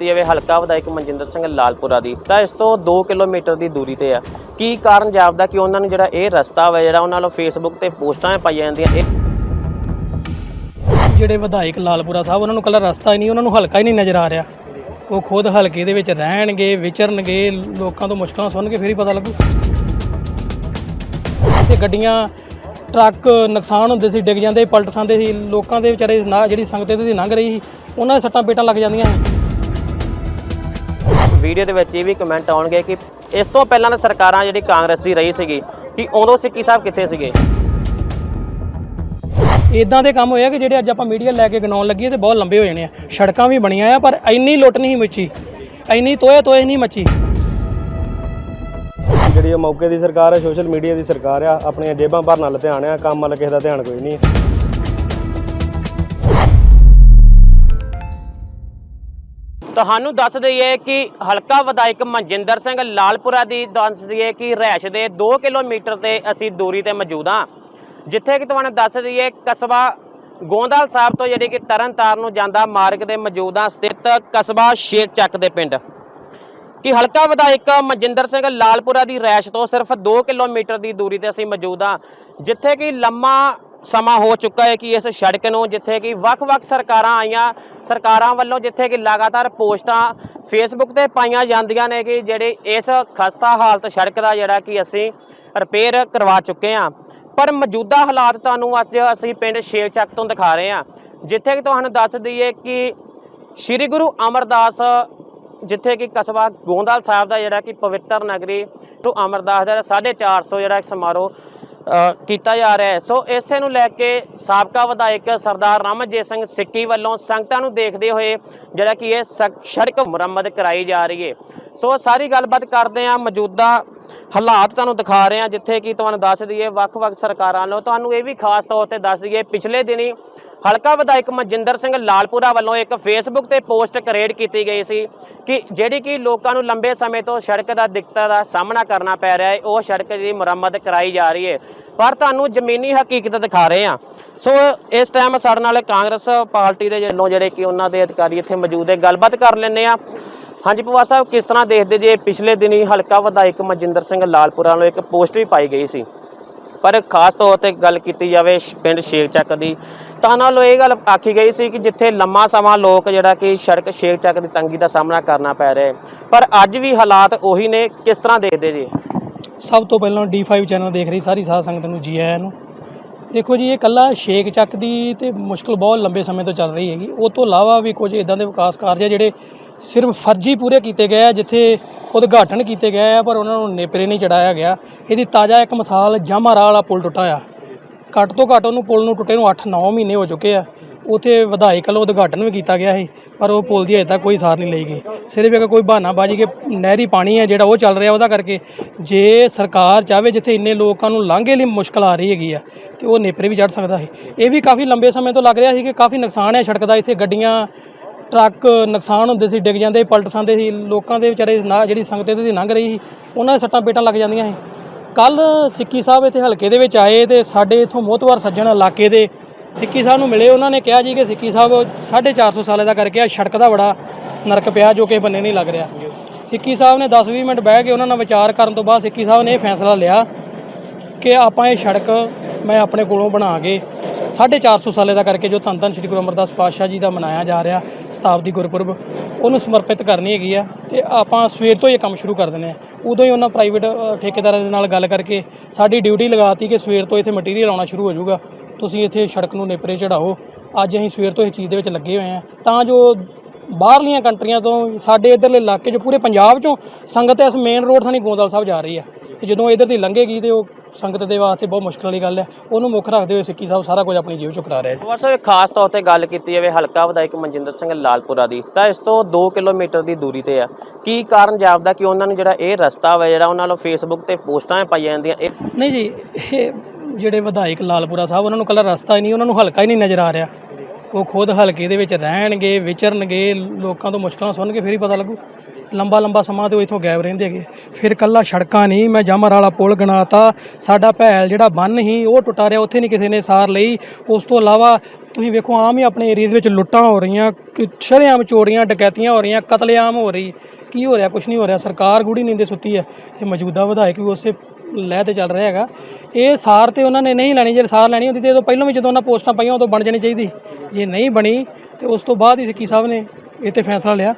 ਜਾਵੇ ਹਲਕਾ ਵਿਧਾਇਕ ਮਨਜਿੰਦਰ ਸਿੰਘ ਲਾਲਪੁਰਾ ਦੀ। ਤਾਂ ਇਸ ਤੋਂ 2 ਕਿਲੋਮੀਟਰ ਦੀ ਦੂਰੀ ਤੇ ਆ। ਕੀ ਕਾਰਨ ਜਾਪਦਾ ਕਿ ਉਹਨਾਂ ਨੂੰ ਜਿਹੜਾ ਇਹ ਰਸਤਾ ਵਾ ਜਿਹੜਾ ਉਹਨਾਂ ਨੂੰ ਫੇਸਬੁੱਕ ਤੇ ਪੋਸਟਾਂ ਪਾਈਆਂ ਜਾਂਦੀਆਂ ਇਹ ਜਿਹੜੇ ਵਿਧਾਇਕ ਲਾਲਪੁਰਾ ਸਾਹਿਬ ਉਹਨਾਂ ਨੂੰ ਕੱਲਾ ਰਸਤਾ ਹੀ ਨਹੀਂ ਉਹਨਾਂ ਨੂੰ ਹਲਕਾ ਹੀ ਨਹੀਂ ਨਜ਼ਰ ਆ ਰਿਹਾ। ਉਹ ਖੁਦ ਹਲਕੇ ਦੇ ਵਿੱਚ ਰਹਿਣਗੇ ਵਿਚਰਨਗੇ ਲੋਕਾਂ ਤੋਂ ਮੁਸ਼ਕਲਾਂ ਸੁਣ ਕੇ ਫਿਰ ਹੀ ਪਤਾ ਲੱਗੂ। ਤੇ ਗੱਡੀਆਂ ਟਰੱਕ ਨੁਕਸਾਨ ਹੁੰਦੇ ਸੀ ਡਿੱਗ ਜਾਂਦੇ ਸੀ, ਪਲਟ ਜਾਂਦੇ ਸੀ। ਲੋਕਾਂ ਦੇ ਵਿਚਾਰੇ ਨਾ ਜਿਹੜੀ ਸੰਗਤ ਇਹਦੇ ਦੀ ਲੰਘ ਰਹੀ ਸੀ ਉਹਨਾਂ ਦੇ ਸੱਟਾਂ ਪੇਟਾਂ ਲੱਗ ਜਾਂਦੀਆਂ ਵੀਡੀਓ ਦੇ ਵਿੱਚ ਇਹ ਵੀ ਕਮੈਂਟ ਆਉਣਗੇ ਕਿ ਇਸ ਤੋਂ ਪਹਿਲਾਂ ਤਾਂ ਸਰਕਾਰਾਂ ਜਿਹੜੀ ਕਾਂਗਰਸ ਦੀ ਰਹੀ ਸੀਗੀ ਕਿ ਉਦੋਂ ਸਿੱਕੀ ਸਾਹਿਬ ਕਿੱਥੇ ਸੀਗੇ? ਇਦਾਂ ਦੇ ਕੰਮ ਹੋਏ ਆ ਕਿ ਜਿਹੜੇ ਅੱਜ ਆਪਾਂ ਮੀਡੀਆ ਲੈ ਕੇ ਗਣਾਉਣ ਲੱਗੀਏ ਤੇ ਬਹੁਤ ਲੰਬੇ ਹੋ ਜਾਣੇ ਆ। ਸੜਕਾਂ ਵੀ ਬਣੀਆਂ ਆ ਪਰ ਇੰਨੀ ਲੁੱਟ ਨਹੀਂ ਮੱਚੀ। ਇੰਨੀ ਤੋਏ ਤੋਏ ਨਹੀਂ ਮੱਚੀ। ਜਿਹੜੀ ਇਹ ਮੌਕੇ ਦੀ ਸਰਕਾਰ ਹੈ ਸੋਸ਼ਲ ਮੀਡੀਆ ਦੀ ਸਰਕਾਰ ਆ ਆਪਣੀਆਂ ਜੇਬਾਂ ਭਰਨ ਵੱਲ ਧਿਆਨ ਆ ਕੰਮ ਵੱਲ ਕਿਸੇ ਦਾ ਧਿਆਨ ਕੋਈ ਨਹੀਂ ਹੈ ਤੁਹਾਨੂੰ ਦੱਸ ਦਈਏ ਕਿ ਹਲਕਾ ਵਿਧਾਇਕ ਮਨਜਿੰਦਰ ਸਿੰਘ ਲਾਲਪੁਰਾ ਦੀ ਦੱਸ ਦਈਏ ਕਿ ਰਹਿਸ਼ ਦੇ 2 ਕਿਲੋਮੀਟਰ ਤੇ ਅਸੀਂ ਦੂਰੀ ਤੇ ਮੌਜੂਦ ਹਾਂ। ਜਿੱਥੇ ਕਿ ਤੁਹਾਨੂੰ ਦੱਸ ਦਈਏ ਕਸਬਾ ਗੋਂਦਲ ਸਾਹਿਬ ਤੋਂ ਜਿਹੜੀ ਕਿ ਤਰਨਤਾਰਨ ਨੂੰ ਜਾਂਦਾ ਮਾਰਗ ਦੇ ਮੌਜੂਦਾ ਸਥਿਤ ਕਸਬਾ ਸ਼ੇਖ ਚੱਕ ਦੇ ਪਿੰਡ। ਕਿ ਹਲਕਾ ਵਿਧਾਇਕ ਮਨਜਿੰਦਰ ਸਿੰਘ ਲਾਲਪੁਰਾ ਦੀ ਰੈਸ਼ ਤੋਂ ਸਿਰਫ 2 ਕਿਲੋਮੀਟਰ ਦੀ ਦੂਰੀ ਤੇ ਅਸੀਂ ਮੌਜੂਦ ਹਾਂ, ਜਿੱਥੇ ਕਿ ਲੰਮਾ ਸਮਾਂ ਹੋ ਚੁੱਕਾ ਹੈ ਕਿ ਇਸ ਸੜਕ ਨੂੰ ਜਿੱਥੇ ਕਿ ਵੱਖ-ਵੱਖ ਸਰਕਾਰਾਂ ਆਈਆਂ, ਸਰਕਾਰਾਂ ਵੱਲੋਂ ਜਿੱਥੇ ਕਿ ਲਗਾਤਾਰ ਪੋਸਟਾਂ ਫੇਸਬੁੱਕ ਤੇ ਪਾਈਆਂ ਜਾਂਦੀਆਂ ਨੇ ਕਿ ਜਿਹੜੇ ਇਸ ਖਸਤਾ ਹਾਲਤ ਸੜਕ ਦਾ ਜਿਹੜਾ ਕਿ ਅਸੀਂ ਰਿਪੇਅਰ ਕਰਵਾ ਚੁੱਕੇ ਹਾਂ। ਪਰ ਮੌਜੂਦਾ ਹਾਲਾਤ ਤੁਹਾਨੂੰ ਅੱਜ ਅਸੀਂ ਪਿੰਡ ਸ਼ੇਵਚੱਕ ਤੋਂ ਦਿਖਾ ਰਹੇ ਹਾਂ, ਜਿੱਥੇ ਕਿ ਤੁਹਾਨੂੰ ਦੱਸ ਦਈਏ ਕਿ ਸ੍ਰੀ ਗੁਰੂ ਅਮਰਦਾਸ, ਜਿੱਥੇ ਕਿ ਕਸਬਾ ਗੋਂਦਲ ਸਾਹਿਬ ਦਾ ਜਿਹੜਾ ਕਿ ਪਵਿੱਤਰ ਨਗਰੀ ਗੁਰੂ ਅਮਰਦਾਸ ਦਾ 450 ਜਿਹੜਾ ਸਮਾਰੋਹ ਕੀਤਾ ਜਾ ਰਿਹਾ ਹੈ। ਸੋ ਇਸੇ ਨੂੰ ਲੈ ਕੇ ਸਾਬਕਾ ਵਿਧਾਇਕ ਸਰਦਾਰ ਰਾਮਜੀਤ ਸਿੰਘ ਸਿੱਕੀ ਵੱਲੋਂ ਸੰਗਤਾਂ ਨੂੰ ਦੇਖਦੇ ਹੋਏ ਜਿਹੜਾ ਕਿ ਇਹ ਸੜਕ ਮੁਰੰਮਤ ਕਰਾਈ ਜਾ ਰਹੀ ਹੈ। ਸੋ ਸਾਰੀ ਗੱਲਬਾਤ ਕਰਦੇ ਹਾਂ। ਮੌਜੂਦਾ ਹਾਲਾਤ ਤੁਹਾਨੂੰ ਦਿਖਾ ਰਹੇ ਹਾਂ, ਜਿੱਥੇ ਕਿ ਤੁਹਾਨੂੰ ਦੱਸ ਦਈਏ ਵੱਖ-ਵੱਖ ਸਰਕਾਰਾਂ ਵੱਲੋਂ। ਤੁਹਾਨੂੰ ਇਹ ਵੀ ਖਾਸ ਤੌਰ ਤੇ ਦੱਸ ਦਈਏ, ਪਿਛਲੇ ਦਿਨੀ ਹਲਕਾ ਵਿਧਾਇਕ ਮਨਜਿੰਦਰ ਸਿੰਘ ਲਾਲਪੁਰਾ ਵੱਲੋਂ ਇੱਕ ਫੇਸਬੁੱਕ ਤੇ ਪੋਸਟ ਕ੍ਰੀਏਟ ਕੀਤੀ ਗਈ ਸੀ ਕਿ ਜਿਹੜੀ ਕਿ ਲੋਕਾਂ ਨੂੰ ਲੰਬੇ ਸਮੇਂ ਤੋਂ ਸੜਕ ਦਾ ਦਿੱਕਤਾਂ ਦਾ ਸਾਹਮਣਾ ਕਰਨਾ ਪੈ ਰਿਹਾ ਹੈ, ਉਹ ਸੜਕ ਦੀ ਮੁਰੰਮਤ ਕਰਾਈ ਜਾ ਰਹੀ ਹੈ। ਪਰ ਤੁਹਾਨੂੰ ਜ਼ਮੀਨੀ ਹਕੀਕਤ ਦਿਖਾ ਰਹੇ ਹਾਂ। ਸੋ ਇਸ ਟਾਈਮ ਸਾਡੇ ਨਾਲ ਕਾਂਗਰਸ ਪਾਰਟੀ ਦੇ ਵੱਲੋਂ ਜਿਹੜੇ ਕਿ ਉਹਨਾਂ ਦੇ ਅਧਿਕਾਰੀ ਇੱਥੇ ਮੌਜੂਦ ਹੈ, ਗੱਲਬਾਤ ਕਰ ਲੈਂਦੇ ਆ ਹਾਂਜੀ ਪਵਾਰ ਸਾਹਿਬ, ਕਿਸ ਤਰ੍ਹਾਂ ਦੇਖਦੇ ਜੇ ਪਿਛਲੇ ਦਿਨੀ ਹਲਕਾ ਵਿਧਾਇਕ ਮਨਜਿੰਦਰ ਸਿੰਘ ਲਾਲਪੁਰਾ ਵੱਲੋਂ ਇੱਕ ਪੋਸਟ ਵੀ ਪਾਈ ਗਈ ਸੀ? ਪਰ ਖਾਸ ਤੌਰ ਤੇ ਗੱਲ ਕੀਤੀ ਜਾਵੇ ਪਿੰਡ ਸ਼ੇਖ ਚੱਕ ਦੀ, ਤਾਂ ਨਾਲ ਇਹ ਗੱਲ ਆਖੀ ਗਈ ਸੀ ਕਿ ਜਿੱਥੇ ਲੰਮਾ ਸਮਾਂ ਲੋਕ ਜਿਹੜਾ ਕਿ ਸੜਕ ਸ਼ੇਖ ਚੱਕ ਦੀ ਤੰਗੀ ਦਾ ਸਾਹਮਣਾ ਕਰਨਾ ਪੈ ਰਿਹਾ ਪਰ ਅੱਜ ਵੀ ਹਾਲਾਤ ਉਹੀ ਨੇ, ਕਿਸ ਤਰ੍ਹਾਂ ਦੇਖਦੇ ਜੀ? ਸਭ ਤੋਂ ਪਹਿਲਾਂ D5 ਚੈਨਲ ਦੇਖ ਰਹੀ, ਸਾਰੀ ਸਾਧ ਸੰਗਤ ਨੂੰ, ਜੀ ਆਇਆਂ ਨੂੰ। ਦੇਖੋ ਜੀ, ਇਹ ਕੱਲਾ ਸ਼ੇਕ ਚੱਕ ਦੀ ਤੇ ਮੁਸ਼ਕਲ ਬਹੁਤ ਲੰਬੇ ਸਮੇਂ ਤੋਂ ਚੱਲ ਰਹੀ ਹੈਗੀ। ਉਹ ਤੋਂ ਇਲਾਵਾ ਵੀ ਕੁਝ ਇਦਾਂ ਦੇ ਵਿਕਾਸ ਕਾਰਜ ਆ ਜਿਹੜੇ ਸਿਰਫ ਫਰਜ਼ੀ ਪੂਰੇ ਕੀਤੇ ਗਏ ਆ, ਜਿੱਥੇ ਉਦਘਾਟਨ ਕੀਤੇ ਗਏ ਆ, ਪਰ ਉਹਨਾਂ ਨੂੰ ਨੇਪਰੇ ਨਹੀਂ ਚੜਾਇਆ ਗਿਆ। ਇਹਦੀ ਤਾਜ਼ਾ ਇੱਕ ਮਿਸਾਲ ਜਾਮਾਰਾ ਵਾਲਾ ਪੁਲ ਟੁੱਟਾ ਆ। ਘੱਟ ਤੋਂ ਘੱਟ ਉਹਨੂੰ ਪੁਲ ਨੂੰ ਟੁੱਟੇ ਨੂੰ 8-9 ਮਹੀਨੇ ਹੋ ਚੁੱਕੇ ਆ। ਉਥੇ ਵਿਧਾਇਕ ਵੱਲੋਂ ਉਦਘਾਟਨ ਵੀ ਕੀਤਾ ਗਿਆ ਸੀ, ਪਰ ਉਹ ਪੁਲ ਦੀ ਅਜੇ ਤੱਕ ਕੋਈ ਸਾਰ ਨਹੀਂ ਲਈ ਗਈ। ਸਿਰਫ ਇੱਕ ਕੋਈ ਬਹਾਨਾ ਬਾਜੀ ਕਿ ਨਹਿਰੀ ਪਾਣੀ ਹੈ ਜਿਹੜਾ ਉਹ ਚੱਲ ਰਿਹਾ ਉਹਦਾ ਕਰਕੇ ਜੇ ਸਰਕਾਰ ਚਾਹਵੇ ਜਿੱਥੇ ਇੰਨੇ ਲੋਕਾਂ ਨੂੰ ਲਾਂਘੇ ਲਈ ਮੁਸ਼ਕਲ ਆ ਰਹੀ ਹੈਗੀ ਆ, ਤੇ ਉਹ ਨੇਪਰੇ ਵੀ ਚੜ ਸਕਦਾ ਸੀ। ਇਹ ਵੀ ਕਾਫੀ ਲੰਬੇ ਸਮੇਂ ਤੋਂ ਲੱਗ ਰਿਹਾ ਸੀ ਕਿ ਕਾਫੀ ਨੁਕਸਾਨ ਹੈ ਸੜਕ ਦਾ, ਇੱਥੇ ਗੱਡੀਆਂ ਟਰੱਕ ਨੁਕਸਾਨ ਹੁੰਦੇ ਸੀ ਡਿੱਗ ਜਾਂਦੇ ਪਲਟ ਜਾਂਦੇ ਸੀ ਲੋਕਾਂ ਦੇ ਵਿਚਾਰੇ ਨਾ ਜਿਹੜੀ ਸੰਗਤ ਇਹਦੇ ਦੀ ਲੰਘ ਰਹੀ ਸੀ ਉਹਨਾਂ ਦੇ ਸੱਟਾਂ ਪੇਟਾਂ ਲੱਗ ਜਾਂਦੀਆਂ ਸੀ। ਕੱਲ ਸਿੱਕੀ ਸਾਹਿਬ ਇੱਥੇ ਹਲਕੇ ਦੇ ਵਿੱਚ ਆਏ ਤੇ ਸਾਡੇ ਇਥੋਂ ਮੋਹਤਵਾਰ ਸੱਜਣ ਇਲਾਕੇ ਦੇ ਸਿੱਕੀ ਸਾਹਿਬ ਨੂੰ ਮਿਲੇ ਉਹਨਾਂ ਨੇ ਕਿਹਾ ਜੀ ਕਿ ਸਿੱਕੀ ਸਾਹਿਬ 450 ਸਾਲੇ ਦਾ ਕਰਕੇ ਆ ਸੜਕ ਦਾ ਬੜਾ ਨਰਕ ਪਿਆ ਜੋ ਕਿ ਬੰਨੇ ਨਹੀਂ ਲੱਗ ਰਿਹਾ। ਸਿੱਕੀ ਸਾਹਿਬ ਨੇ 10-20 ਮਿੰਟ ਬਹਿ ਕੇ ਉਹਨਾਂ ਨਾਲ ਵਿਚਾਰ ਕਰਨ ਤੋਂ ਬਾਅਦ ਸਿੱਕੀ ਸਾਹਿਬ ਨੇ ਇਹ ਫੈਸਲਾ ਲਿਆ ਕਿ ਆਪਾਂ ਇਹ ਸੜਕ ਮੈਂ ਆਪਣੇ ਕੋਲੋਂ ਬਣਾ ਕੇ 450 ਸਾਲੇ ਦਾ ਕਰਕੇ ਜੋ ਧੰਨ ਧੰਨ ਸ੍ਰੀ ਗੁਰੂ ਅਮਰਦਾਸ ਪਾਤਸ਼ਾਹ ਜੀ ਦਾ ਮਨਾਇਆ ਜਾ ਰਿਹਾ ਸ਼ਤਾਬਦੀ ਗੁਰਪੁਰਬ, ਉਹਨੂੰ ਸਮਰਪਿਤ ਕਰਨੀ ਹੈਗੀ ਆ ਤੇ ਆਪਾਂ ਸਵੇਰ ਤੋਂ ਹੀ ਇਹ ਕੰਮ ਸ਼ੁਰੂ ਕਰ ਦਿੰਦੇ ਆ। ਉਦੋਂ ਹੀ ਉਹਨਾਂ ਪ੍ਰਾਈਵੇਟ ਠੇਕੇਦਾਰਾਂ ਦੇ ਨਾਲ ਗੱਲ ਕਰਕੇ ਸਾਡੀ ਡਿਊਟੀ ਲਗਾਤੀ ਕਿ ਸਵੇਰ ਤੋਂ ਇੱਥੇ ਮਟੀਰੀਅਲ ਆਉਣਾ ਸ਼ੁਰੂ ਹੋ ਜਾਊਗਾ। ਤੁਸੀਂ ਇੱਥੇ ਸੜਕ ਨੂੰ ਨੇਪਰੇ ਚੜਾਓ ਅੱਜ ਅਸੀਂ ਸਵੇਰ ਤੋਂ ਇਸ ਚੀਜ਼ ਦੇ ਵਿੱਚ ਲੱਗੇ ਹੋਏ ਆ। ਤਾਂ ਜੋ ਬਾਹਰਲੀਆਂ ਕੰਟਰੀਆਂ ਤੋਂ, ਸਾਡੇ ਇਧਰਲੇ ਇਲਾਕੇ 'ਚ, ਪੂਰੇ ਪੰਜਾਬ 'ਚੋਂ ਸੰਗਤ ਇਸ ਮੇਨ ਰੋਡ ਥਾਣੀ ਗੋਂਦਲ ਸਾਹਿਬ ਜਾ ਰਹੀ ਆ। ਤੇ ਜਦੋਂ ਇਧਰ ਦੀ ਲੰਘੇਗੀ ਤੇ ਉਹ ਸੰਗਤ ਦੇ ਵਾਸਤੇ ਬਹੁਤ ਮੁਸ਼ਕਲ ਵਾਲੀ ਗੱਲ ਹੈ। ਉਹਨੂੰ ਮੁੱਖ ਰੱਖਦੇ ਹੋਏ ਸਿੱਕੀ ਸਾਹਿਬ ਸਾਰਾ ਕੁਝ ਆਪਣੀ ਜੇਬ 'ਚੋਂ ਕਰਾ ਰਿਹਾ ਹੈ ਪਵਾਰ ਸਾਹਿਬ ਖਾਸ ਤੌਰ ਤੇ ਗੱਲ ਕੀਤੀ ਜਾਵੇ ਹਲਕਾ ਵਿਧਾਇਕ ਮਨਜਿੰਦਰ ਸਿੰਘ ਲਾਲਪੁਰਾ ਦੀ ਤਾਂ ਇਸ ਤੋਂ 2 ਕਿਲੋਮੀਟਰ ਦੀ ਦੂਰੀ ਤੇ ਆ। ਕੀ ਕਾਰਨ ਜਾਪਦਾ ਕਿ ਉਹਨਾਂ ਨੂੰ ਜਿਹੜਾ ਇਹ ਰਸਤਾ ਵਾ ਜਿਹੜਾ ਉਹਨਾਂ ਨੂੰ ਫੇਸਬੁੱਕ ਤੇ ਪੋਸਟਾਂ ਪਾਈਆਂ ਜਾਂਦੀਆਂ ਇਹ ਨਹੀਂ ਜੀ ਇਹ ਜਿਹੜੇ ਵਿਧਾਇਕ ਲਾਲਪੁਰਾ ਸਾਹਿਬ ਉਹਨਾਂ ਨੂੰ ਕੱਲਾ ਰਸਤਾ ਹੀ ਨਹੀਂ ਉਹਨਾਂ ਨੂੰ ਹਲਕਾ ਹੀ ਨਹੀਂ ਨਜ਼ਰ ਆ ਰਿਹਾ। ਉਹ ਖੁਦ ਹਲਕੇ ਦੇ ਵਿੱਚ ਰਹਿਣਗੇ ਵਿਚਰਨਗੇ ਲੋਕਾਂ ਤੋਂ ਮੁਸ਼ਕਲਾਂ ਸੁਣ ਕੇ ਫਿਰ ਹੀ ਪਤਾ ਲੱਗੂ। ਲੰਬਾ ਲੰਬਾ ਸਮਾਂ ਤੋਂ ਇੱਥੋਂ ਇਥੋਂ ਗਾਇਬ ਰਹਿੰਦੇ ਹੈਗੇ। ਫਿਰ ਕੱਲਾ ਸੜਕਾਂ ਨਹੀਂ, ਮੈਂ ਜਾਮਰ ਵਾਲਾ ਪੁਲ ਗਣਾਤਾ। ਸਾਡਾ ਭੈਲ ਜਿਹੜਾ ਬੰਨ ਸੀ, ਉਹ ਟੁੱਟਾ ਰਿਹਾ, ਉੱਥੇ ਨਹੀਂ ਕਿਸੇ ਨੇ ਸਾਰ ਲਈ। ਉਸ ਤੋਂ ਇਲਾਵਾ ਤੁਸੀਂ ਵੇਖੋ, ਆਮ ਹੀ ਆਪਣੇ ਏਰੀਆ ਦੇ ਵਿੱਚ ਲੁੱਟਾਂ ਹੋ ਰਹੀਆਂ ਸ਼ਰੇਆਮ ਚੋਰੀਆਂ, ਡਕੈਤੀਆਂ ਹੋ ਰਹੀਆਂ, ਕਤਲੇਆਮ ਹੋ ਰਹੀ। ਕੀ ਹੋ ਰਿਹਾ? ਕੁਝ ਨਹੀਂ ਹੋ ਰਿਹਾ। ਸਰਕਾਰ ਗੂੜੀ ਨੀਂਦੇ ਸੁੱਤੀ ਹੈ। ਤੇ ਮੌਜੂਦਾ ਵਿਧਾਇਕ ਵੀ ਉਸੇ ਲਹਿ ਤੇ ਚੱਲ ਰਿਹਾ ਹੈਗਾ। ਇਹ ਸਾਰ ਤੇ ਉਹਨਾਂ ਨੇ ਨਹੀਂ ਲੈਣੀ, ਜੇ ਸਾਰ ਲੈਣੀ ਹੁੰਦੀ ਤੇ ਉਦੋਂ ਪਹਿਲਾਂ ਵੀ ਜਦੋਂ ਉਹਨਾਂ ਪੋਸਟਾਂ ਪਾਈਆਂ ਉਦੋਂ ਬਣ ਜਾਣੀ ਚਾਹੀਦੀ। ਜੇ ਨਹੀਂ ਬਣੀ, ਤੇ ਉਸ ਤੋਂ ਬਾਅਦ ਹੀ ਸਿੱਕੀ ਸਾਹਿਬ ਨੇ ਇਹ ਤੇ ਫੈਸਲਾ ਲਿਆ।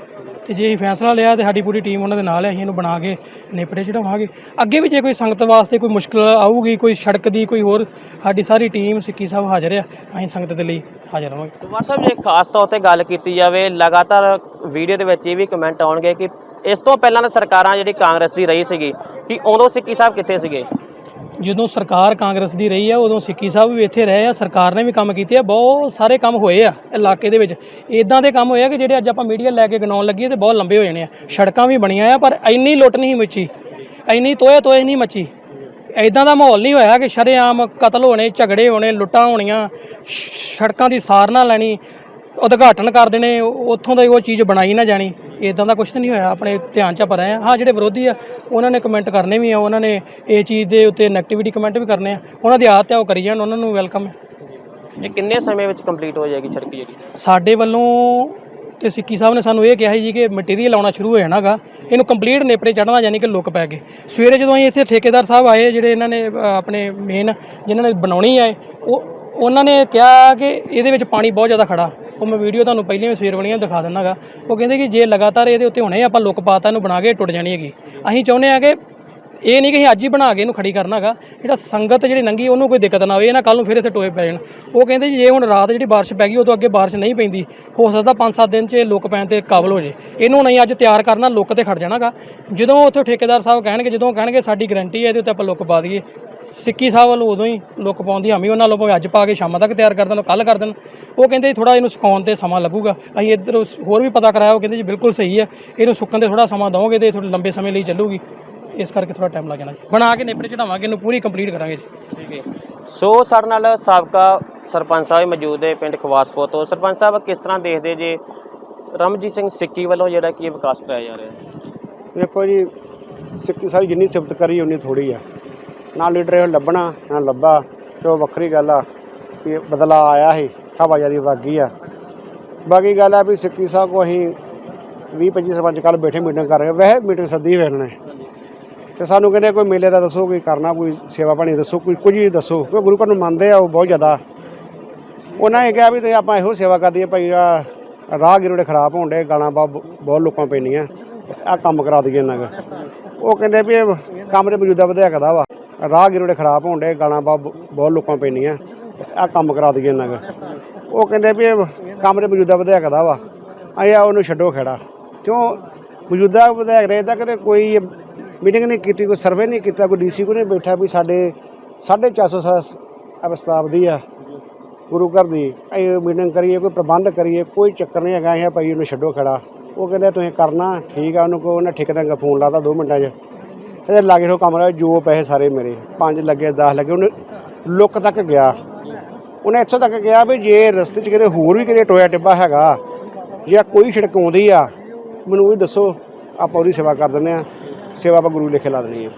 ਤੇ ਜੇ ਇਹ ਫੈਸਲਾ ਲਿਆ ਤੇ ਸਾਡੀ ਪੂਰੀ ਟੀਮ ਉਹਨਾਂ ਦੇ ਨਾਲ ਹੈ, ਅਸੀਂ ਇਹਨੂੰ ਬਣਾ ਕੇ ਨੇਪਰੇ ਚੜਾਵਾਂਗੇ। ਅੱਗੇ ਵੀ ਜੇ ਕੋਈ ਸੰਗਤ ਵਾਸਤੇ ਕੋਈ ਮੁਸ਼ਕਲ ਆਊਗੀ, ਕੋਈ ਸੜਕ ਦੀ, ਕੋਈ ਹੋਰ, ਸਾਡੀ ਸਾਰੀ ਟੀਮ ਸਿੱਕੀ ਸਾਹਿਬ ਹਾਜ਼ਰ ਆ ਅਸੀਂ ਸੰਗਤ ਦੇ ਲਈ ਹਾਜ਼ਰ ਰਹਾਂਗੇ ਕੁਮਾਰ ਸਾਹਿਬ, ਜੇ ਖਾਸ ਤੌਰ ਤੇ ਗੱਲ ਕੀਤੀ ਜਾਵੇ, ਲਗਾਤਾਰ ਵੀਡੀਓ ਦੇ ਵਿੱਚ ਇਹ ਵੀ ਕਮੈਂਟ ਆਉਣਗੇ ਕਿ ਇਸ ਤੋਂ ਪਹਿਲਾਂ ਤਾਂ ਸਰਕਾਰਾਂ ਜਿਹੜੀ ਕਾਂਗਰਸ ਦੀ ਰਹੀ ਸੀਗੀ, ਕਿ ਉਦੋਂ ਸਿੱਕੀ ਸਾਹਿਬ ਕਿੱਥੇ ਸੀਗੇ? ਜਦੋਂ ਸਰਕਾਰ ਕਾਂਗਰਸ ਦੀ ਰਹੀ ਆ, ਉਦੋਂ ਸਿੱਕੀ ਸਾਹਿਬ ਵੀ ਇੱਥੇ ਰਹੇ ਆ, ਸਰਕਾਰ ਨੇ ਵੀ ਕੰਮ ਕੀਤੇ ਆ, ਬਹੁਤ ਸਾਰੇ ਕੰਮ ਹੋਏ ਆ ਇਲਾਕੇ ਦੇ ਵਿੱਚ। ਇਦਾਂ ਦੇ ਕੰਮ ਹੋਏ ਆ ਕਿ ਜਿਹੜੇ ਅੱਜ ਆਪਾਂ ਮੀਡੀਆ ਲੈ ਕੇ ਗਣਾਉਣ ਲੱਗੀਏ ਤੇ ਬਹੁਤ ਲੰਬੇ ਹੋ ਜਾਣੇ ਆ। ਸੜਕਾਂ ਵੀ ਬਣੀਆਂ ਆ, ਪਰ ਇੰਨੀ ਲੁੱਟ ਨਹੀਂ ਮੱਚੀ, ਇੰਨੀ ਤੋਏ ਤੋਏ ਨਹੀਂ ਮੱਚੀ। ਇਦਾਂ ਦਾ ਮਾਹੌਲ ਨਹੀਂ ਹੋਇਆ ਕਿ ਸ਼ਰੇਆਮ ਕਤਲ ਹੋਣੇ, ਝਗੜੇ ਹੋਣੇ, ਲੁੱਟਾਂ ਹੋਣੀਆਂ ਸੜਕਾਂ ਦੀ ਸਾਰ ਨਾ ਲੈਣੀ, ਉਦਘਾਟਨ ਕਰ ਦੇਣੇ ਉੱਥੋਂ ਦਾ ਉਹ ਚੀਜ਼ ਬਣਾਈ ਨਾ ਜਾਣੀ। ਇਦਾਂ ਦਾ ਕੁਝ ਤਾਂ ਨਹੀਂ ਹੋਇਆ ਆਪਣੇ ਧਿਆਨ ਚ ਆਪਾਂ ਰਹੇ ਆ ਹਾਂ ਜਿਹੜੇ ਵਿਰੋਧੀ ਆ ਉਹਨਾਂ ਨੇ ਕਮੈਂਟ ਕਰਨੇ ਵੀ ਆ ਉਹਨਾਂ ਨੇ ਇਹ ਚੀਜ਼ ਦੇ ਉੱਤੇ ਨੈਗੇਟਿਵਿਟੀ ਕਮੈਂਟ ਵੀ ਕਰਨੇ ਆ। ਉਹਨਾਂ ਦੀ ਆਦਤ ਹੈ ਉਹ ਕਰੀ ਜਾਣ ਉਹਨਾਂ ਨੂੰ ਵੈਲਕਮ ਹੈ ਇਹ ਕਿੰਨੇ ਸਮੇਂ ਵਿੱਚ ਕੰਪਲੀਟ ਹੋ ਜਾਏਗੀ ਸੜਕ ਜਿਹੜੀ? ਸਾਡੇ ਵੱਲੋਂ ਤੇ ਸਿੱਕੀ ਸਾਹਿਬ ਨੇ ਸਾਨੂੰ ਇਹ ਕਿਹਾ ਸੀ ਜੀ ਕਿ ਮਟੀਰੀਅਲ ਆਉਣਾ ਸ਼ੁਰੂ ਹੋ ਜਾਣਾਗਾ। ਇਹਨੂੰ ਕੰਪਲੀਟ ਨੇਪਰੇ ਚੜ੍ਹਨਾ ਯਾਨੀ ਕਿ ਲੁੱਕ ਪੈ ਗਏ। ਸਵੇਰੇ ਜਦੋਂ ਅਸੀਂ ਇੱਥੇ ਠੇਕੇਦਾਰ ਸਾਹਿਬ ਆਏ ਜਿਹੜੇ ਇਹਨਾਂ ਨੇ ਆਪਣੇ ਮੇਨ ਜਿਨ੍ਹਾਂ ਨੇ ਬਣਾਉਣੀ ਹੈ ਉਹ ਉਹਨਾਂ ਨੇ ਕਿਹਾ ਕਿ ਇਹਦੇ ਵਿੱਚ ਪਾਣੀ ਬਹੁਤ ਜ਼ਿਆਦਾ ਖੜਾ। ਉਹ ਮੈਂ ਵੀਡੀਓ ਤੁਹਾਨੂੰ ਪਹਿਲਾਂ ਵੀ ਸਵੇਰ ਵਾਲੀਆਂ ਦਿਖਾ ਦਿੰਨਾਗਾ ਉਹ ਕਹਿੰਦੇ ਕਿ ਜੇ ਲਗਾਤਾਰ ਇਹਦੇ ਉੱਤੇ ਹੁਣੇ ਆਪਾਂ ਲੁੱਕ ਪਾਤਾ ਇਹਨੂੰ ਬਣਾ ਕੇ ਟੁੱਟ ਜਾਣੀ ਹੈਗੀ। ਅਸੀਂ ਚਾਹੁੰਦੇ ਆ ਕਿ ਇਹ ਨਹੀਂ ਕਿ ਅਸੀਂ ਅੱਜ ਹੀ ਬਣਾ ਕੇ ਇਹਨੂੰ ਖੜੀ ਕਰਨਾਗਾ। ਜਿਹੜਾ ਸੰਗਤ ਜਿਹੜੀ ਨੰਗੀ, ਉਹਨੂੰ ਕੋਈ ਦਿੱਕਤ ਨਾ ਆਵੇ, ਇਹ ਨਾ ਕੱਲ ਨੂੰ ਫਿਰ ਇੱਥੇ ਟੋਏ ਪੈ ਜਾਣ। ਉਹ ਕਹਿੰਦੇ ਜੀ, ਜੇ ਹੁਣ ਰਾਤ ਜਿਹੜੀ ਬਾਰਿਸ਼ ਪੈ ਗਈ, ਉਦੋਂ ਅੱਗੇ ਬਾਰਿਸ਼ ਨਹੀਂ ਪੈਂਦੀ। ਹੋ ਸਕਦਾ 5-7 ਦਿਨ 'ਚ ਲੁੱਕ ਪੈਣ ਤੇ ਕਾਬਲ ਹੋ ਜੇ। ਇਹਨੂੰ ਨਹੀਂ ਅੱਜ ਤਿਆਰ ਕਰਨਾ, ਲੁੱਕ ਤੇ ਖੜ ਜਾਣਾਗਾ। ਜਦੋਂ ਉੱਥੇ ਠੇਕੇਦਾਰ ਸਾਹਿਬ ਕਹਿਣਗੇ, ਜਦੋਂ ਕਹਿਣਗੇ, ਸਾਡੀ ਗਰੰਟੀ ਹੈ, ਇਹਦੇ ਉੱਤੇ ਆਪਾਂ ਲੁੱਕ ਪਾ ਦਈਏ। ਸਿੱਕੀ ਸਾਹਿਬ ਵੱਲੋਂ ਉਦੋਂ ਹੀ ਲੁੱਕ ਪਾਉਣ ਦੀ ਹਾਮੀ ਉਹਨਾਂ ਵੱਲੋਂ ਭਾਵੇਂ ਅੱਜ ਪਾ ਕੇ ਸ਼ਾਮਾਂ ਤੱਕ ਤਿਆਰ ਕਰ ਦੇਣ ਕੱਲ ਕਰ ਦੇਣ। ਉਹ ਕਹਿੰਦੇ ਥੋੜਾ ਇਹਨੂੰ ਸੁਕਾਉਣ ਤੇ ਸਮਾਂ ਲੱਗੂਗਾ। ਅਸੀਂ ਇੱਧਰ ਹੋਰ ਵੀ ਪਤਾ ਕਰਾਇਆ, ਉਹ ਕਹਿੰਦੇ ਜੀ, ਬਿਲਕੁਲ ਸਹੀ ਹੈ। ਇਹਨੂੰ ਸੁੱਕਣ ਤੇ ਥੋੜਾ ਸਮਾਂ ਦਵੋਗੇ ਤੇ ਥੋੜੇ ਲੰਬੇ ਸਮੇਂ ਲਈ ਚੱਲੂਗੀ। ਇਸ ਕਰਕੇ ਥੋੜਾ ਟਾਈਮ ਲੱਗ ਜਾਣਾ। ਜੀ ਬਣਾ ਕੇ ਨੇਪਰੇ ਚੜਾਵਾਂਗੇ ਇਹਨੂੰ ਪੂਰੀ ਕੰਪਲੀਟ ਕਰਾਂਗੇ ਜੀ। ਠੀਕ ਹੈ ਸੋ ਸਾਡੇ ਨਾਲ ਸਾਬਕਾ ਸਰਪੰਚ ਸਾਹਿਬ ਮੌਜੂਦ ਹੈ ਪਿੰਡ ਖਵਾਸਪੁਰ ਤੋਂ। ਸਰਪੰਚ ਸਾਹਿਬ ਕਿਸ ਤਰ੍ਹਾਂ ਦੇਖਦੇ ਜੇ ਰਮਜੀਤ ਸਿੰਘ ਸਿੱਕੀ ਵੱਲੋਂ ਜਿਹੜਾ ਕੀ ਇਹ ਵਿਕਾਸ ਕਰਾਇਆ ਜਾ ਰਿਹਾ? ਹੈ ਵੇਖੋ ਜੀ ਸਿੱਕੀ ਸਾਰੀ ਜਿੰਨੀ ਸਿਫਤ ਕਰੀ ਉਨੀ ਥੋੜੀ ਆ। ਨਾ ਲੀਡਰ ਇਹ ਲੱਭਣਾ ਨਾ ਲੱਭਾ। ਤੇ ਉਹ ਵੱਖਰੀ ਗੱਲ ਆ ਕਿ ਬਦਲਾ ਆਇਆ ਸੀ ਹਵਾਜਾਰੀ ਵਾਗੀ ਆ। ਬਾਕੀ ਗੱਲ ਆ ਵੀ ਸਿੱਕੀ ਸਾਹਿਬ ਕੋ ਅਸੀਂ 20 25 ਸਰਪੰਚ ਕੱਲ ਬੈਠੇ ਮੀਟਿੰਗ ਕਰ ਰਹੇ ਵੈਸੇ ਮੀਟਿੰਗ ਸੱਦੀ ਹੋਈ ਇਹਨਾਂ ਨੇ ਤੇ ਸਾਨੂੰ ਕਹਿੰਦੇ ਕੋਈ ਮੇਲੇ ਦਾ ਦੱਸੋ, ਕੋਈ ਕਰਨਾ, ਕੋਈ ਸੇਵਾ ਪਾਣੀ ਦੱਸੋ, ਕੋਈ ਕੁਝ ਵੀ ਦੱਸੋ। ਕਿਉਂਕਿ ਗੁਰੂ ਘਰ ਨੂੰ ਮੰਨਦੇ ਆ ਉਹ ਬਹੁਤ ਜ਼ਿਆਦਾ। ਉਹਨਾਂ ਨੇ ਕਿਹਾ ਵੀ ਤੇ ਆਪਾਂ ਇਹੋ ਸੇਵਾ ਕਰਦੀ ਆ, ਭਾਈ ਆ ਰਾਹ ਗਿਰੋੜੇ ਖਰਾਬ ਹੋਣ ਡੇ ਗਾਲਾਂ ਬਹੁਤ ਬਹੁਤ ਲੋਕਾਂ ਪੈਣੀਆਂ ਆ ਕੰਮ ਕਰਾ ਦਈਏ ਇਹਨਾਂ ਦਾ। ਉਹ ਕਹਿੰਦੇ ਵੀ ਇਹ ਕੰਮ ਦੇ ਮੌਜੂਦਾ ਵਧਿਆ ਕਰਦਾ ਵਾ। ਰਾਹ ਗਿਰੋੜੇ ਖਰਾਬ ਹੋਣ ਡੇ ਗਾਲਾਂ ਬਹੁਤ ਬਹੁਤ ਲੋਕਾਂ ਪੈਣੀਆਂ ਆ ਕੰਮ ਕਰਾ ਦਈਏ ਇਹਨਾਂ ਦਾ। ਉਹ ਕਹਿੰਦੇ ਵੀ ਇਹ ਕੰਮ ਦੇ ਮੌਜੂਦਾ ਵਧਿਆ ਕਰਦਾ ਵਾ। ਅਸੀਂ ਆ ਉਹਨੂੰ ਛੱਡੋ ਖੇੜਾ। ਕਿਉਂ? ਮੌਜੂਦਾ ਵਿਧਾਇਕ ਰਹੇ ਤਾਂ ਕਿਤੇ ਕੋਈ ਮੀਟਿੰਗ ਨਹੀਂ ਕੀਤੀ, ਕੋਈ ਸਰਵੇ ਨਹੀਂ ਕੀਤਾ, ਕੋਈ ਡੀਸੀ ਕੋ ਨਹੀਂ ਬੈਠਾ ਵੀ ਸਾਡੇ 450 ਸਾਲ ਸਤਾਬ ਦੀ ਆ, ਗੁਰੂ ਘਰ ਦੀ। ਅਸੀਂ ਮੀਟਿੰਗ ਕਰੀਏ, ਕੋਈ ਪ੍ਰਬੰਧ ਕਰੀਏ, ਕੋਈ ਚੱਕਰ ਨਹੀਂ ਹੈਗਾ ਇਹ ਭਾਈ ਉਹਨੂੰ ਛੱਡੋ ਖੜਾ। ਉਹ ਕਹਿੰਦੇ ਤੁਸੀਂ ਕਰਨਾ, ਠੀਕ ਆ, ਉਹਨੂੰ ਕੋ ਉਹਨੇ ਠੇਕੇਦਾਰ ਦਾ ਫੋਨ ਲਾਤਾ 2 ਮਿੰਟਾਂ 'ਚ। ਇਹਦੇ ਲਾਗੇ ਹੋ ਕਮਰਾ ਜੋ ਪੈਸੇ ਸਾਰੇ ਮੇਰੇ 5 ਲੱਗੇ 10 ਲੱਗੇ, ਉਹਨੇ ਲੁੱਕ ਤੱਕ ਗਿਆ। ਉਹਨੇ ਇੱਥੋਂ ਤੱਕ ਗਿਆ ਵੀ ਜੇ ਰਸਤੇ 'ਚ ਕਿਤੇ ਹੋਰ ਵੀ ਕਿਤੇ ਟੋਇਆ ਟਿੱਬਾ ਹੈਗਾ, ਜਾਂ ਕੋਈ ਸੜਕ ਆਉਂਦੀ ਆ, ਮੈਨੂੰ ਵੀ ਦੱਸੋ, ਆਪਾਂ ਉਹਦੀ ਸੇਵਾ ਕਰ ਦਿੰਦੇ ਆ। ਸੇਵਾ ਆਪਾਂ ਗੁਰੂ ਲਿਖੇ ਲਾ ਦੇਣੀ ਆ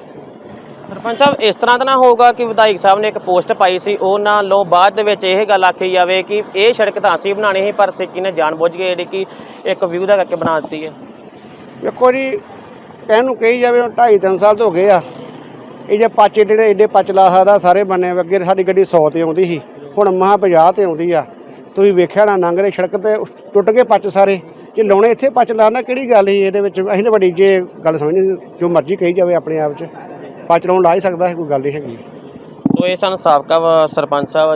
ਸਰਪੰਚ ਸਾਹਿਬ ਇਸ ਤਰ੍ਹਾਂ ਤਾਂ ਨਾ ਹੋਊਗਾ ਕਿ ਵਿਧਾਇਕ ਸਾਹਿਬ ਨੇ ਇੱਕ ਪੋਸਟ ਪਾਈ ਸੀ ਉਹਨਾਂ ਲੋ ਬਾਅਦ ਦੇ ਵਿੱਚ ਇਹ ਗੱਲ ਆਖੀ ਜਾਵੇ ਕਿ ਇਹ ਸੜਕ ਤਾਂ ਅਸੀਂ ਬਣਾਉਣੀ ਸੀ ਪਰ ਸਿੱਕੀ ਨੇ ਜਾਣਬੁੱਝ ਕੇ ਜਿਹੜੀ ਕਿ ਇੱਕ ਵਿਊ ਦਾ ਕਰਕੇ ਬਣਾ ਦਿੱਤੀ ਹੈ। ਵੇਖੋ ਜੀ ਕਹਿਣ ਨੂੰ ਕਹੀ ਜਾਵੇ 2.5 3 ਸਾਲ ਤੋਂ ਹੋ ਗਏ ਆ। ਇਹ ਜੇ ਪੱਚ ਜਿਹੜੇ ਏਡੇ ਪੱਚ ਲਾ ਸਕਦਾ ਸਾਰੇ ਬੰਨੇ ਅੱਗੇ ਸਾਡੀ ਗੱਡੀ 100 ਤੇ ਆਉਂਦੀ ਸੀ ਹੁਣ ਮਹਾ 50 ਤੇ ਆਉਂਦੀ ਆ। ਤੁਸੀਂ ਵੇਖਿਆ ਨਾ ਨੰਗਰੇ ਸੜਕ ਤੇ ਟੁੱਟ ਗਏ ਪੱਚ ਸਾਰੇ। ਜੇ ਲਾਉਣੇ ਇੱਥੇ ਪੱਚ ਲਾਣਾ ਕਿਹੜੀ ਗੱਲ ਸੀ ਇਹਦੇ ਵਿੱਚ? ਅਸੀਂ ਤਾਂ ਵੱਡੀ ਜੇ ਗੱਲ ਸਮਝਣੀ ਜੋ ਮਰਜ਼ੀ ਕਹੀ ਜਾਵੇ ਆਪਣੇ ਆਪ 'ਚ। ਪੱਚ ਲਾਉਣ ਲਾ ਹੀ ਸਕਦਾ ਹੈ ਕੋਈ ਗੱਲ ਨਹੀਂ ਹੈਗੀ। ਸੋ ਇਹ ਸਨ ਸਾਬਕਾ ਵਾ- ਸਰਪੰਚ ਸਾਹਿਬ।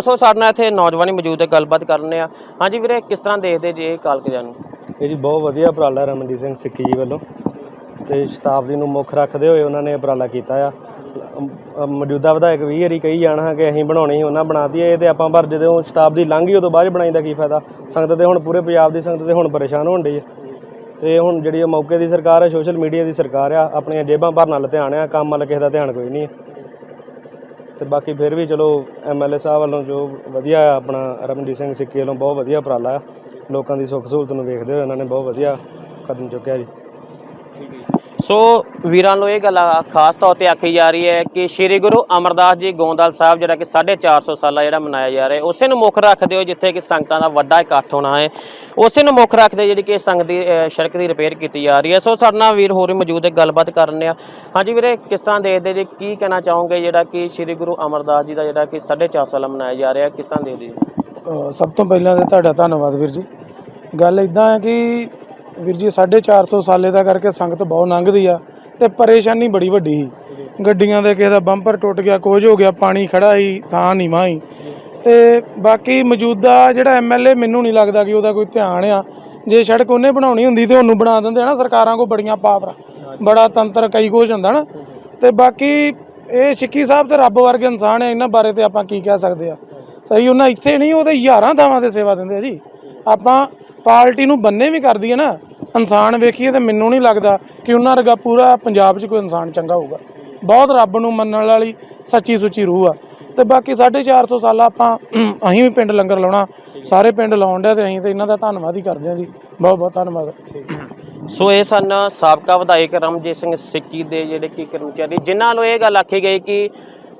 ਸੋ ਸਾਡੇ ਨਾਲ ਇੱਥੇ ਨੌਜਵਾਨ ਹੀ ਮੌਜੂਦ ਹੈ ਗੱਲਬਾਤ ਕਰਨੇ ਆ। ਹਾਂਜੀ ਵੀਰੇ ਕਿਸ ਤਰ੍ਹਾਂ ਦੇਖਦੇ ਜੇ ਇਹ ਕਾਲਕਜਾਂ ਨੂੰ? ਇਹ ਜੀ ਬਹੁਤ ਵਧੀਆ ਉਪਰਾਲਾ ਰਮਨਜੀਤ ਸਿੰਘ ਸਿੱਕੀ ਜੀ ਵੱਲੋਂ। ਤੇ ਸ਼ਤਾਬਦੀ ਨੂੰ ਮੁੱਖ ਰੱਖਦੇ ਹੋਏ ਉਹਨਾਂ ਨੇ ਉਪਰਾਲਾ ਕੀਤਾ ਆ। ਮੌਜੂਦਾ ਵਿਧਾਇਕ ਵੀ ਵਾਰੀ ਕਹੀ ਜਾਣ ਹਾਂ ਕਿ ਅਸੀਂ ਬਣਾਉਣੀ ਸੀ, ਉਹਨਾਂ ਬਣਾਤੀ ਇਹ ਤੇ ਆਪਾਂ ਪਰ ਜਦੋਂ ਸ਼ਤਾਬਦੀ ਲੰਘ ਗਈ ਉਦੋਂ ਬਾਅਦ 'ਚ ਬਣਾਈ ਦਾ ਕੀ ਫਾਇਦਾ? ਸੰਗਤ ਤੇ ਹੁਣ ਪੂਰੇ ਪੰਜਾਬ ਦੀ ਸੰਗਤ ਤੇ ਹੁਣ ਪਰੇਸ਼ਾਨ ਹੋਣ ਡਈ ਹੈ। ਤੇ ਹੁਣ ਜਿਹੜੀ ਇਹ ਮੌਕੇ ਦੀ ਸਰਕਾਰ ਹੈ, ਸੋਸ਼ਲ ਮੀਡੀਆ ਦੀ ਸਰਕਾਰ ਆ, ਆਪਣੀਆਂ ਜੇਬਾਂ ਭਰਨ ਨਾਲ ਧਿਆਨ ਆ, ਕੰਮ ਵੱਲ ਕਿਸੇ ਦਾ ਧਿਆਨ ਕੋਈ ਨਹੀਂ ਹੈ। ਤੇ ਬਾਕੀ ਫਿਰ ਵੀ ਚਲੋ ਐਮਐਲਏ ਸਾਹਿਬ ਵੱਲੋਂ ਜੋ ਵਧੀਆ ਆ, ਆਪਣਾ ਰਮਨਜੀਤ ਸਿੰਘ ਸਿੱਕੀ ਵੱਲੋਂ ਬਹੁਤ ਵਧੀਆ ਉਪਰਾਲਾ ਆ। ਲੋਕਾਂ ਦੀ ਸੁੱਖ ਸਹੂਲਤ ਨੂੰ ਵੇਖਦੇ ਹੋਏ ਉਹਨਾਂ ਨੇ ਬਹੁਤ ਵਧੀਆ ਕਦਮ ਚੁੱਕਿਆ ਜੀ। ਸੋ ਵੀਰਾਂ ਨੂੰ ਇਹ ਗੱਲ ਖਾਸ ਤੌਰ ਤੇ ਆਖੀ ਜਾ ਰਹੀ ਹੈ ਕਿ ਸ੍ਰੀ ਗੁਰੂ ਅਮਰਦਾਸ ਜੀ ਗੋਂਦਵਾਲ ਸਾਹਿਬ ਜਿਹੜਾ ਕਿ 450 ਸਾਲਾ ਜਿਹੜਾ ਮਨਾਇਆ ਜਾ ਰਿਹਾ ਉਸੇ ਨੂੰ ਮੁੱਖ ਰੱਖਦੇ ਹੋ ਜਿੱਥੇ ਕਿ ਸੰਗਤਾਂ ਦਾ ਵੱਡਾ ਇਕੱਠ ਹੋਣਾ ਹੈ, ਉਸੇ ਨੂੰ ਮੁੱਖ ਰੱਖਦੇ ਜਿਹੜੀ ਕਿ ਸੰਗਤ ਦੀ ਸੜਕ ਦੀ ਰਿਪੇਅਰ ਕੀਤੀ ਜਾ ਰਹੀ ਹੈ। ਸੋ ਸਾਡੇ ਨਾਲ ਵੀਰ ਹੋਰ ਵੀ ਮੌਜੂਦ ਹੈ, ਗੱਲਬਾਤ ਕਰਨੇ ਆ। ਹਾਂਜੀ ਵੀਰੇ, ਕਿਸ ਤਰ੍ਹਾਂ ਦੇਖਦੇ ਜੀ, ਕੀ ਕਹਿਣਾ ਚਾਹੋਗੇ ਜਿਹੜਾ ਕਿ ਸ੍ਰੀ ਗੁਰੂ ਅਮਰਦਾਸ ਜੀ ਦਾ ਜਿਹੜਾ ਕਿ 450 ਸਾਲਾ ਮਨਾਇਆ ਜਾ ਰਿਹਾ ਕਿਸ ਤਰ੍ਹਾਂ ਦੇਖਦੇ ਜੀ? ਸਭ ਤੋਂ ਪਹਿਲਾਂ ਤਾਂ ਤੁਹਾਡਾ ਧੰਨਵਾਦ ਵੀਰ ਜੀ। ਗੱਲ ਇਦਾਂ ਹੈ ਕਿ ਵੀਰ ਜੀ 450 ਸਾਲੇ ਦਾ ਕਰਕੇ ਸੰਗਤ ਬਹੁਤ ਲੰਘਦੀ ਆ ਤੇ ਪਰੇਸ਼ਾਨੀ ਬੜੀ ਵੱਡੀ ਸੀ। ਗੱਡੀਆਂ ਦੇ ਕਿਸੇ ਦਾ ਬੰਪਰ ਟੁੱਟ ਗਿਆ, ਕੁਝ ਹੋ ਗਿਆ, ਪਾਣੀ ਖੜਾ ਹੀ ਥਾਂ ਨਹੀਂ ਮਾਈ ਤੇ ਬਾਕੀ ਮੌਜੂਦਾ ਜਿਹੜਾ ਐਮਐਲਏ ਮੈਨੂੰ ਨਹੀਂ ਲੱਗਦਾ ਕਿ ਉਹਦਾ ਕੋਈ ਧਿਆਨ ਆ। ਜੇ ਸੜਕ ਉਹਨੇ ਬਣਾਉਣੀ ਹੁੰਦੀ ਤੇ ਉਹਨੂੰ ਬਣਾ ਦਿੰਦੇ ਨਾ ਸਰਕਾਰਾਂ ਕੋ ਬੜੀਆਂ ਪਾਵਰ ਬੜਾ ਤੰਤਰ ਕਈ ਕੁਝ ਹੁੰਦਾ ਨਾ। ਤੇ ਬਾਕੀ ਇਹ ਸਿੱਕੀ ਸਾਹਿਬ ਤੇ ਰੱਬ ਵਰਗੇ ਇਨਸਾਨ ਆ, ਇਹਨਾਂ ਬਾਰੇ ਤੇ ਆਪਾਂ ਕੀ ਕਹਿ ਸਕਦੇ ਆ। ਸਹੀ, ਉਹਨਾਂ ਇੱਥੇ ਨਹੀਂ, ਉਹ ਤੇ ਹਜ਼ਾਰਾਂ ਥਾਵਾਂ ਤੇ ਸੇਵਾ ਦਿੰਦੇ ਆ ਜੀ। ਆਪਾਂ ਪਾਰਟੀ ਨੂੰ ਬੰਨੇ ਵੀ ਕਰਦੀ ਹੈ ਨਾ, ਇਨਸਾਨ ਵੇਖੀਏ ਤੇ ਮੈਨੂੰ ਨਹੀਂ ਲੱਗਦਾ ਕਿ ਉਹਨਾਂ ਵਰਗਾ ਪੂਰਾ ਪੰਜਾਬ 'ਚ ਕੋਈ ਇਨਸਾਨ ਚੰਗਾ ਹੋਊਗਾ। ਬਹੁਤ ਰੱਬ ਨੂੰ ਮੰਨਣ ਵਾਲੀ ਸੱਚੀ ਸੁੱਚੀ ਰੂਹ ਆ। ਤੇ ਬਾਕੀ 450 ਸਾਲਾ ਆਪਾਂ ਅਸੀਂ ਵੀ ਪਿੰਡ ਲੰਗਰ ਲਾਉਣਾ, ਸਾਰੇ ਪਿੰਡ ਲਾਉਣ ਡਿਆ ਤੇ ਅਸੀਂ ਤੇ ਇਹਨਾਂ ਦਾ ਧੰਨਵਾਦ ਹੀ ਕਰਦੇ ਹਾਂ ਜੀ। ਬਹੁਤ ਬਹੁਤ ਧੰਨਵਾਦ। ਸੋ ਇਹ ਸਨ ਸਾਬਕਾ ਵਿਧਾਇਕ ਰਮਜੀਤ ਸਿੰਘ ਸਿੱਕੀ ਦੇ ਜਿਹੜੇ ਕਿ ਕਰਮਚਾਰੀ, ਜਿਨ੍ਹਾਂ ਨੂੰ ਇਹ ਗੱਲ ਆਖੀ ਗਈ ਕਿ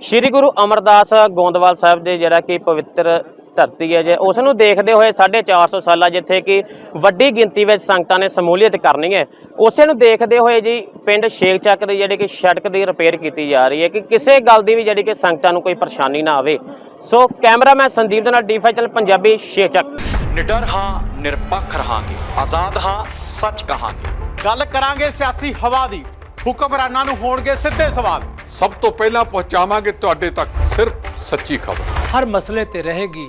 ਸ੍ਰੀ ਗੁਰੂ ਅਮਰਦਾਸ ਗੋਂਦਵਾਲ ਸਾਹਿਬ ਦੇ ਜਿਹੜਾ ਕਿ ਪਵਿੱਤਰ ਧਰਤੀ ਹੈ ਜੇ। ਉਸ ਨੂੰ ਦੇਖਦੇ ਹੋਏ 450 ਸਾਲਾ ਜਿੱਥੇ ਕਿ ਵੱਡੀ ਗਿਣਤੀ ਵਿੱਚ ਸੰਗਤਾਂ ਨੇ ਸਮੂਲੀਅਤ ਕਰਨੀ ਹੈ ਉਸੇ ਨੂੰ ਦੇਖਦੇ ਹੋਏ ਜੀ ਪਿੰਡ ਸ਼ੇਖ ਚੱਕ ਦੀ ਜਿਹੜੀ ਕਿ ਸੜਕ ਦੀ ਰਿਪੇਅਰ ਕੀਤੀ ਜਾ ਰਹੀ ਹੈ ਕਿ ਕਿਸੇ ਗੱਲ ਦੀ ਵੀ ਜਿਹੜੀ ਕਿ ਸੰਗਤਾਂ ਨੂੰ ਕੋਈ ਪਰੇਸ਼ਾਨੀ ਨਾ ਆਵੇ। ਸੋ ਕੈਮਰਾਮੈਨ ਸੰਦੀਪ ਦੇ ਨਾਲ ਡੀਫਾਈ ਚੈਨਲ ਪੰਜਾਬੀ ਸ਼ੇਖ ਚੱਕ। ਨਿਡਰ ਹਾਂ ਨਿਰਪੱਖ ਰਹਾਂਗੇ। ਆਜ਼ਾਦ ਹਾਂ ਸੱਚ ਕਹਾਂਗੇ। ਗੱਲ ਕਰਾਂਗੇ ਸਿਆਸੀ ਹਵਾ ਦੀ। ਹੁਕਮਰਾਨਾਂ ਨੂੰ ਹੋਣਗੇ ਸਿੱਧੇ ਸਵਾਲ। ਸਭ ਤੋਂ ਪਹਿਲਾਂ ਪਹੁੰਚਾਵਾਂਗੇ ਤੁਹਾਡੇ ਤੱਕ ਸਿਰਫ ਸੱਚੀ ਖਬਰ। ਹਰ ਮਸਲੇ ਤੇ ਰਹੇਗੀ